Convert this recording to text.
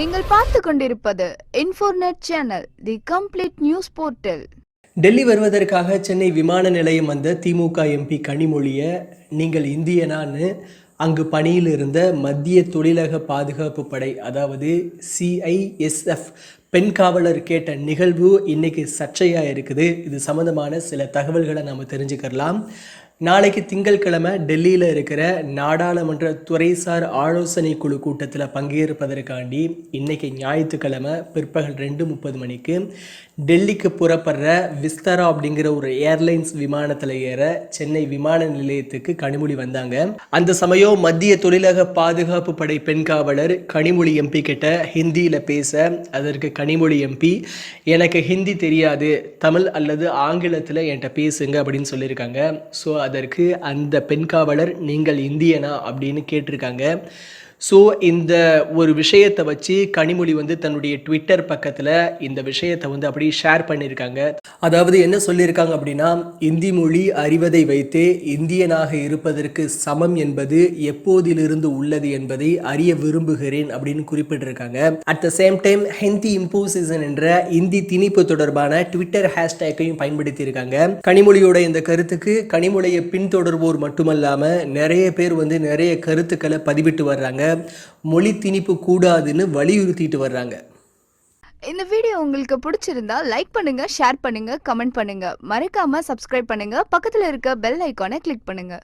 நீங்கள் பார்த்து கொண்டிருப்பது Infornet channel the complete news portal Delhi வருவதற்காக சென்னை விமான நிலையம் வந்த திமுக எம்பி கனிமொழியை நீங்கள் இந்தியனான்னு அங்கு பணியில் இருந்த மத்திய தொழிலக பாதுகாப்பு படை அதாவது சிஐஎஸ்எஃப் பெண் காவலர் கேட்ட நிகழ்வு இன்னைக்கு சர்ச்சையாக இருக்குது. இது சம்மந்தமான சில தகவல்களை நம்ம தெரிஞ்சுக்கலாம் நாளைக்கு திங்கட்கிழமை டெல்லியில் இருக்கிற நாடாளுமன்ற துறைசார் ஆலோசனை குழு கூட்டத்தில் பங்கேற்பதற்காண்டி இன்னைக்கு ஞாயிற்றுக்கிழமை பிற்பகல் ரெண்டு முப்பது மணிக்கு டெல்லிக்கு புறப்படுற விஸ்தாரா அப்படிங்கிற ஒரு ஏர்லைன்ஸ் விமானத்தில் ஏற சென்னை விமான நிலையத்துக்கு கனிமொழி வந்தாங்க. அந்த சமயம் மத்திய தொழிலக பாதுகாப்பு படை பெண் காவலர் கனிமொழி எம்பி கிட்ட ஹிந்தியில் பேச அதற்கு கனிமொழி எம்பி எனக்கு ஹிந்தி தெரியாது தமிழ் அல்லது ஆங்கிலத்தில் என்கிட்ட பேசுங்க அப்படின்னு சொல்லியிருக்காங்க. ஸோ அதற்கு அந்த பெண் காவலர் நீங்கள் இந்தியனா? அப்படின்னு கேட்டிருக்காங்க. ஸோ இந்த ஒரு விஷயத்தை வச்சு கனிமொழி வந்து தன்னுடைய ட்விட்டர் பக்கத்தில் இந்த விஷயத்தை வந்து அப்படியே ஷேர் பண்ணியிருக்காங்க. அதாவது என்ன சொல்லியிருக்காங்க அப்படின்னா இந்தி மொழி அறிவதை வைத்தே இந்தியனாக இருப்பதற்கு சமம் என்பது எப்போதிலிருந்து உள்ளது என்பதை அறிய விரும்புகிறேன் அப்படின்னு குறிப்பிட்டிருக்காங்க. At the same time Hindi imposition என்ற இந்தி திணிப்பு தொடர்பான ட்விட்டர் ஹேஷ்டேக்கையும் பயன்படுத்தியிருக்காங்க. கனிமொழியோட இந்த கருத்துக்கு கனிமொழியை பின்தொடர்வோர் மட்டுமல்லாமல் நிறைய பேர் வந்து நிறைய கருத்துக்களை பதிவிட்டு வர்றாங்க. மொழி திணிப்பு கூடாதுன்னு வலியுறுத்திட்டு வர்றாங்க. இந்த வீடியோ உங்களுக்கு பிடிச்சிருந்தா லைக் பண்ணுங்க ஷேர் பண்ணுங்க கமெண்ட் பண்ணுங்க. மறக்காம சப்ஸ்கிரைப் பண்ணுங்க. பக்கத்துல இருக்க பெல் ஐக்கானை கிளிக் பண்ணுங்க.